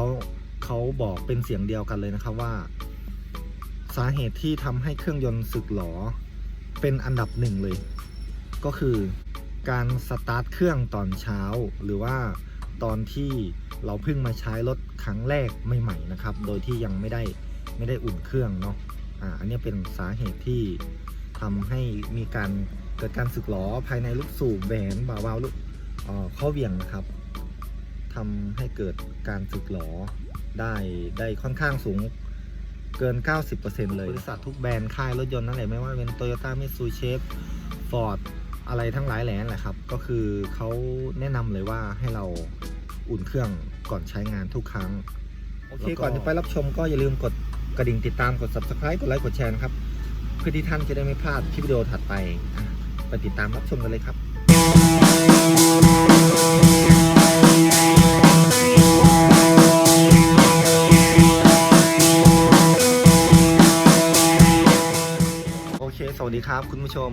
เขาเขาบอกเป็นเสียงเดียวกันเลยนะครับว่า สาเหตุที่ทำให้เครื่องยนต์สึกหรอเป็นอันดับหนึ่งเลย ก็คือการสตาร์ทเครื่องตอนเช้า หรือว่าตอนที่เราเพิ่งมาใช้รถครั้งแรกใหม่ๆนะครับ โดยที่ยังไม่ได้ไม่ได้อุ่นเครื่องเนาะอ่าอันนี้เป็นสาเหตุที่ทำให้มีการเกิดการสึกหรอภายในลูกสูบแหวนบาวาล์วลูกเออข้อเหวี่ยงนะครับ ทำให้เกิดการสึกหรอได้ได้ค่อนข้างสูงเกิน 90%เลยบริษัททุกแบรนด์ค่ายรถยนต์นั่นแหละไม่ว่าเป็น Toyota Mitsubishi Ford อะไรทั้งหลายแหล่นั่นแหละครับ ก็คือเขาแนะนำเลยว่าให้เราอุ่นเครื่องก่อนใช้งานทุกครั้ง โอเค ก่อนจะไปรับชมก็อย่าลืมกดกระดิ่งติดตามกด subscribe กดไลค์กดแชร์นะครับ เพื่อที่ท่านจะได้ไม่พลาดคลิปวิดีโอถัดไปอะไปติดตามรับชมกันเลยครับ สวัสดีครับคุณผู้ชม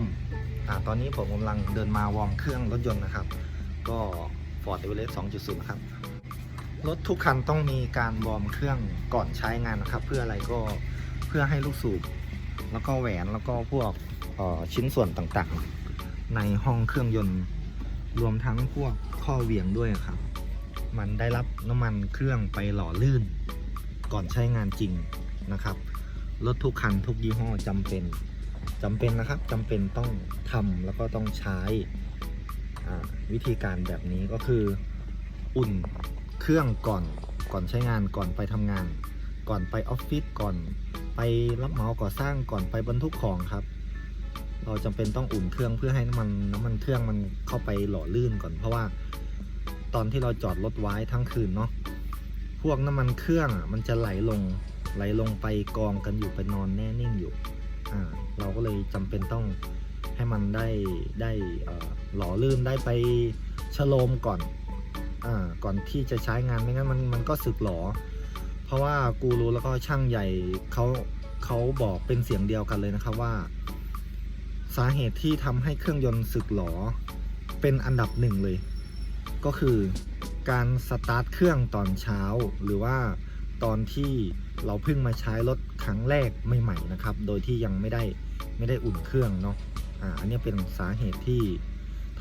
อตอนนี้ผมกำลังเดินมาวอร์มเครื่องรถยนต์นะครับ ก็ Ford Everest 2.0 ครับ รถทุกคันต้องมีการวอร์มเครื่องก่อนใช้งานนะครับ เพื่ออะไรก็เพื่อให้ลูกสูบ แล้วก็แหวนแล้วก็พวกชิ้นส่วนต่างๆ ในห้องเครื่องยนต์ รวมทั้งพวกข้อเหวี่ยงด้วยครับ มันได้รับน้ำมันเครื่องไปหล่อลื่น ก่อนใช้งานจริงนะครับรถทุกคันทุกยี่ห้อจำเป็น จำเป็นนะครับจำเป็นต้องทำแล้วก็ต้องใช้วิธีการแบบนี้ก็คืออุ่นเครื่องก่อนก่อนใช้งานก่อนไปทำงาน ก่อนไปออฟฟิศก่อนไปรับเหมาก่อสร้างก่อนไปบรรทุกของครับ เราจำเป็นต้องอุ่นเครื่องเพื่อให้น้ำมันน้ำมันเครื่องมันเข้าไปหล่อลื่นก่อน เพราะว่าตอนที่เราจอดรถไว้ทั้งคืนเนาะพวกน้ำมันเครื่องอะมันจะไหลลงไหลลงไปกองกันอยู่ไปนอนแน่นิ่งอยู่ เราก็เลยจำเป็นต้องให้มันได้ได้หล่อลื่นได้ไปชโลมก่อนอก่อนที่จะใช้งานไม่งั้นมันมันก็สึกหลอเพราะว่ากูรู้แล้วก็ช่างใหญ่เขาเขาบอกเป็นเสียงเดียวกันเลยนะครับว่า สาเหตุที่ทำให้เครื่องยนต์สึกหลอเป็นอันดับหนึ่งเลย ก็คือการสตาร์ทเครื่องตอนเช้าหรือว่า ตอนที่เราเพิ่งมาใช้รถครั้งแรกใหม่ๆนะครับ โดยที่ยังไม่ได้ไม่ได้อุ่นเครื่องเนาะอ่าอันนี้เป็นสาเหตุที่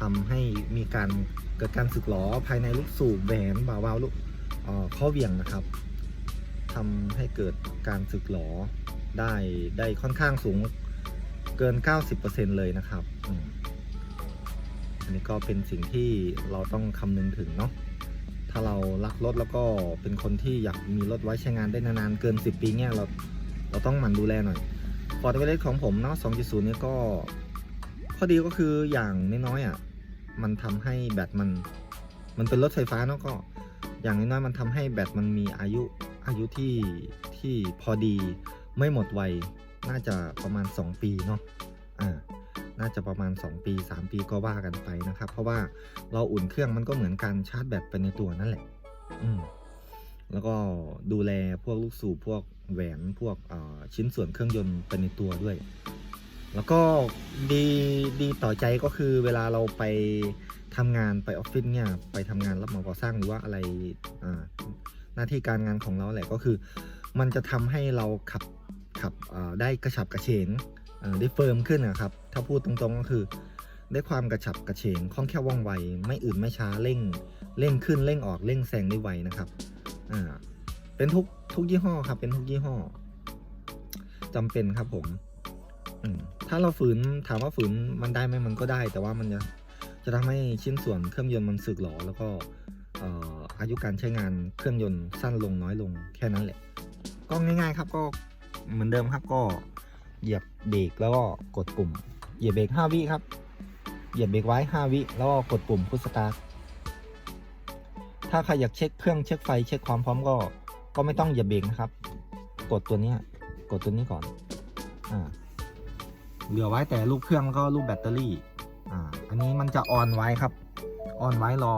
ทำให้มีการเกิดการสึกหลอภายในลูกสูบแหวนบาวาล์วลูกเอ่อข้อเหวี่ยงนะครับทำให้เกิดการสึกหลอได้ได้ค่อนข้างสูงเกิน 90%เลยนะครับอันนี้ก็เป็นสิ่งที่เราต้องคำนึงถึงเนาะ ถ้าเรารักรถแล้วก็เป็นคนที่อยากมีรถไว้ใช้งานได้นานๆเกิน 10 ปีเนี่ยเราเราต้องหมั่นดูแลหน่อย Ford e v e r e s t ของผมเนาะ 2.0เนี่ยก็ข้อดีก็คืออย่างน้อยๆอะมันทำให้แบตมันมันเป็นรถไฟฟ้าเนาะก็อย่างน้อยๆมันทำให้แบตมันมีอายุอายุที่ที่พอดีไม่หมดไวน่าจะประมาณ 2 ปีเนาะอ่า น่าจะประมาณ 2 ปี 3 ปีก็ว่ากันไปนะครับ เพราะว่าเราอุ่นเครื่องมันก็เหมือนการชาร์จแบตไปในตัวนั่นแหละ อืมแล้วก็ดูแลพวกลูกสูบพวกแหวนพวกชิ้นส่วนเครื่องยนต์ไปในตัวด้วย แล้วก็ดีดีต่อใจก็คือเวลาเราไปทำงานไปออฟฟิศเนี่ยไปทำงานรับเหมาก่อสร้างหรือว่าอะไรหน้าที่การงานของเราแหละก็คือ มันจะทำให้เราขับขับได้กระฉับกระเฉงได้เฟิร์มขึ้นนะครับ ถ้าพูดตรงๆก็คือ ได้ความกระฉับกระเฉงคล่องแคล่วว่องไว ไม่อื่นไม่ช้าเร่ง เร่งขึ้นเร่งออกเร่งแซงได้ไวนะครับอ่าเป็นทุกทุกยี่ห้อครับ เป็นทุกยี่ห้อจำเป็นครับผมถ้าเราฝืนถามว่าฝืนมันได้ไหมมันก็ได้ แต่ว่ามันจะจะทำให้ชิ้นส่วนเครื่องยนต์มันสึกหรอแล้วก็เอ่ออายุการใช้งานเครื่องยนต์สั้นลงน้อยลงแค่นั้นแหละ ก็ง่าย ๆ ครับก็เหมือนเดิมครับก็เหยียบเบรกแล้วก็กดปุ่ม เหยียบเบรก5วิครับ เหยียบเบรกไว้ 5 วิ แล้วก็กดปุ่มพุชสตาร์ท ถ้าใครอยากเช็คเครื่องเช็คไฟเช็คความพร้อมก็ ก็ไม่ต้องเหยียบเบรกนะครับ กดตัวนี้กดตัวนี้ก่อน อ่า เหลือไว้แต่ลูกเครื่องแล้วก็ลูกแบตเตอรี่ อ่า อันนี้มันจะออนไว้ครับ ออนไว้รอ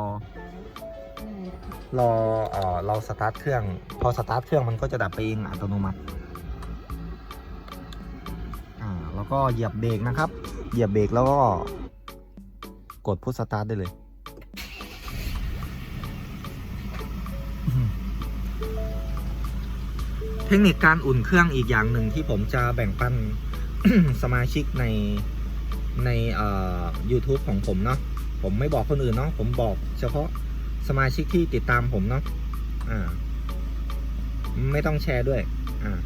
รอเอ่อเราสตาร์ทเครื่อง พอสตาร์ทเครื่องมันก็จะดับไปเองอัตโนมัติ ก็เหยียบเบรกนะครับ เหยียบเบรกแล้วก็กดพุชสตาร์ทได้เลย เทคนิคการอุ่นเครื่องอีกอย่างหนึ่งที่ผมจะแบ่งปันสมาชิกในในเอ่อ YouTube ของผมเนาะผมไม่บอกคนอื่นเนาะผมบอกเฉพาะสมาชิกที่ติดตามผมเนาะอ่า ไม่ต้องแชร์ด้วย อ่า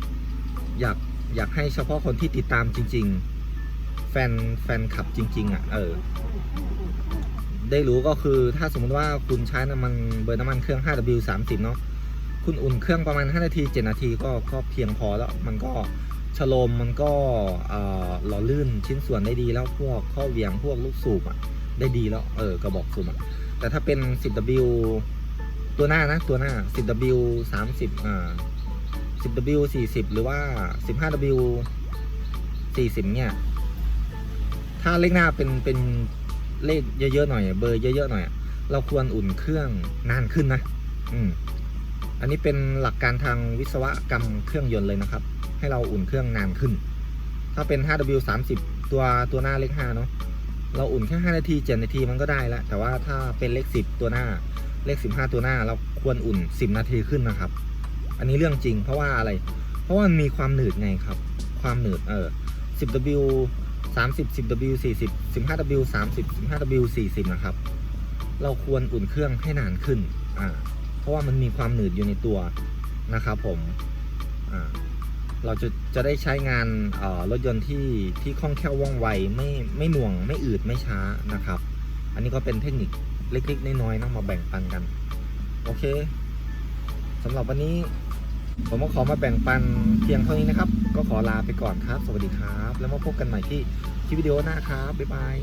อยาก อยากให้เฉพาะคนที่ติดตามจริง ๆ แฟนแฟนคลับจริง ๆ อะ เออ ได้รู้ก็คือถ้าสมมติว่าคุณใช้น้ำมันเบอร์น้ำมันเครื่อง 5W30 เนาะคุณอุ่นเครื่องประมาณ 5 นาที 7 นาทีก็ก็เพียงพอแล้ว มันก็ชโลมมันก็หล่อลื่นชิ้นส่วนได้ดีแล้วพวกข้อเหวียงพวกลูกสูบอะ ได้ดีแล้ว เออกระบอกสูบอะ แต่ถ้าเป็น 10W ตัวหน้านะ ตัวหน้า 10W 30อ่า 10W 40 หรือว่า 15W 40 เนี่ย ถ้าเลขหน้าเป็นเป็นเลขเยอะๆหน่อย เบอร์เยอะๆหน่อย เราควรอุ่นเครื่องนานขึ้นนะ อืม อันนี้เป็นหลักการทางวิศวกรรมเครื่องยนต์เลยนะครับ ให้เราอุ่นเครื่องนานขึ้น ถ้าเป็น 5W 30 ตัวตัวหน้าเลข5เนาะ เราอุ่นแค่ 5 นาที 7 นาทีมันก็ได้แล้ว แต่ว่าถ้าเป็นเลข 10 ตัวหน้า เลข 15 ตัวหน้า เราควรอุ่น 10 นาทีขึ้นนะครับ อันนี้เรื่องจริงเพราะว่าอะไร เพราะว่ามีความหนืดไงครับ ความหนืดเออ 10W 30 10W 40 15W 30 15W 40 นะครับ เราควรอุ่นเครื่องให้นานขึ้น อ่า เพราะว่ามันมีความหนืดอยู่ในตัวนะครับผม อ่า เราจะจะได้ใช้งานเอ่อรถยนต์ที่ที่คล่องแคล่วว่องไวไม่ไม่หน่วงไม่อืดไม่ช้านะครับ อันนี้ก็เป็นเทคนิคเล็กๆน้อยๆนะมาแบ่งปันกัน โอเคสำหรับวันนี้ ผมก็ขอมาแบ่งปันเพียงเท่านี้นะครับ ก็ขอลาไปก่อนครับ สวัสดีครับ แล้วมาพบกันใหม่ที่ที่วิดีโอหน้าครับ บ๊ายบาย